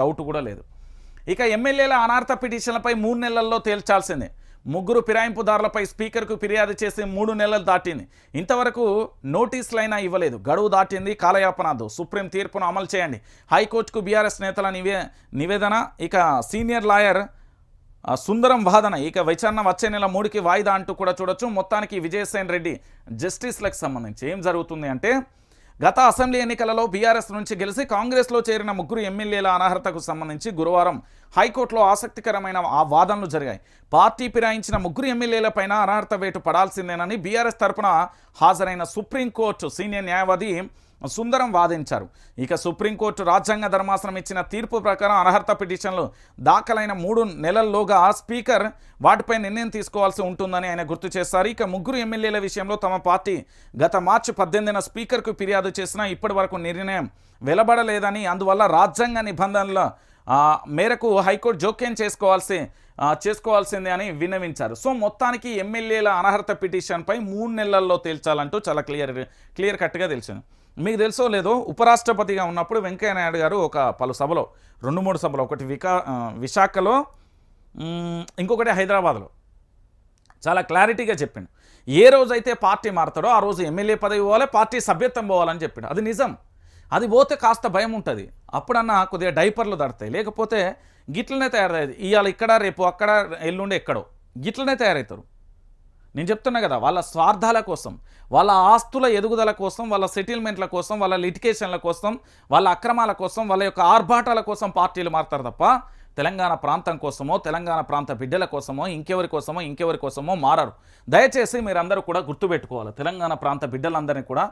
Doubt కూడా లేదు. ఇక ఎమ్మెల్యేల అనార్థ పిటిషన్లపై మూడు నెలల్లో తేల్చాల్సిందే. ముగ్గురు ఫిరాయింపుదారులపై స్పీకర్కు ఫిర్యాదు చేసి మూడు నెలలు దాటింది. ఇంతవరకు నోటీసులైనా ఇవ్వలేదు. గడువు దాటింది కాలయాపనాదు సుప్రీం తీర్పును అమలు చేయండి. హైకోర్టుకు బీఆర్ఎస్ నేతల నివే నివేదన ఇక సీనియర్ లాయర్ సుందరం వాదన. ఇక విచారణ వచ్చే నెల మూడుకి వాయిదా అంటూ కూడా చూడొచ్చు. మొత్తానికి విజయసేన్ రెడ్డి జస్టిస్లకు సంబంధించి ఏం జరుగుతుంది అంటే గత అసెంబ్లీ ఎన్నికలలో బీఆర్ఎస్ నుంచి గెలిచి కాంగ్రెస్లో చేరిన ముగ్గురు ఎమ్మెల్యేల అనర్హతకు సంబంధించి గురువారం హైకోర్టులో ఆసక్తికరమైన ఆ వాదనలు జరిగాయి. పార్టీ ఫిరాయించిన ముగ్గురు ఎమ్మెల్యేలపైన అనర్హత వేటు పడాల్సిందేనని బీఆర్ఎస్ తరపున హాజరైన సుప్రీంకోర్టు సీనియర్ న్యాయవాది సుందరం వాదించారు. ఇక సుప్రీంకోర్టు రాజ్యాంగ ధర్మాసనం ఇచ్చిన తీర్పు ప్రకారం అనర్హత పిటిషన్లు దాఖలైన మూడు నెలల్లోగా స్పీకర్ వాటిపై నిర్ణయం తీసుకోవాల్సి ఉంటుందని ఆయన గుర్తు చేశారు. ఇక ముగ్గురు ఎమ్మెల్యేల విషయంలో తమ పార్టీ గత మార్చి పద్దెనిమిదిన స్పీకర్కు ఫిర్యాదు చేసినా ఇప్పటి వరకు నిర్ణయం వెలబడలేదని అందువల్ల రాజ్యాంగ నిబంధనల మేరకు హైకోర్టు జోక్యం చేసుకోవాల్సి చేసుకోవాల్సిందే అని విన్నవించారు. సో మొత్తానికి ఎమ్మెల్యేల అనర్హత పిటిషన్పై మూడు నెలల్లో తేల్చాలంటూ చాలా క్లియర్ క్లియర్ కట్గా తెలిసింది. మీకు తెలుసో లేదో ఉపరాష్ట్రపతిగా ఉన్నప్పుడు వెంకయ్య నాయుడు గారు ఒక పలు సభలో రెండు మూడు సభలో ఒకటి వికా విశాఖలో ఇంకొకటి హైదరాబాద్లో. చాలా క్లారిటీగా చెప్పిండు. ఏ రోజైతే పార్టీ మారుతాడో ఆ రోజు ఎమ్మెల్యే పదవి పోవాలి పార్టీ సభ్యత్వం పోవాలని చెప్పిండు. అది నిజం. అది పోతే కాస్త భయం ఉంటుంది. అప్పుడన్నా కొద్దిగా డైపర్లు దడతాయి లేకపోతే గిట్లనే తయారయ్యేది. ఇవాళ ఇక్కడ రేపు అక్కడ ఎల్లుండి ఎక్కడో. గిట్లనే తయారవుతారు. నేను చెప్తున్నా కదా వాళ్ళ స్వార్థాల కోసం వాళ్ళ ఆస్తుల ఎదుగుదల కోసం వాళ్ళ సెటిల్మెంట్ల కోసం వాళ్ళ లిటికేషన్ల కోసం వాళ్ళ అక్రమాల కోసం వాళ్ళ యొక్క ఆర్భాటాల కోసం పార్టీలు మారుతారు తప్ప తెలంగాణ ప్రాంతం కోసమో తెలంగాణ ప్రాంత బిడ్డల కోసమో ఇంకెవరి కోసమో ఇంకెవరి కోసమో మారరు. దయచేసి మీరందరూ కూడా గుర్తుపెట్టుకోవాలి. తెలంగాణ ప్రాంత బిడ్డలందరినీ కూడా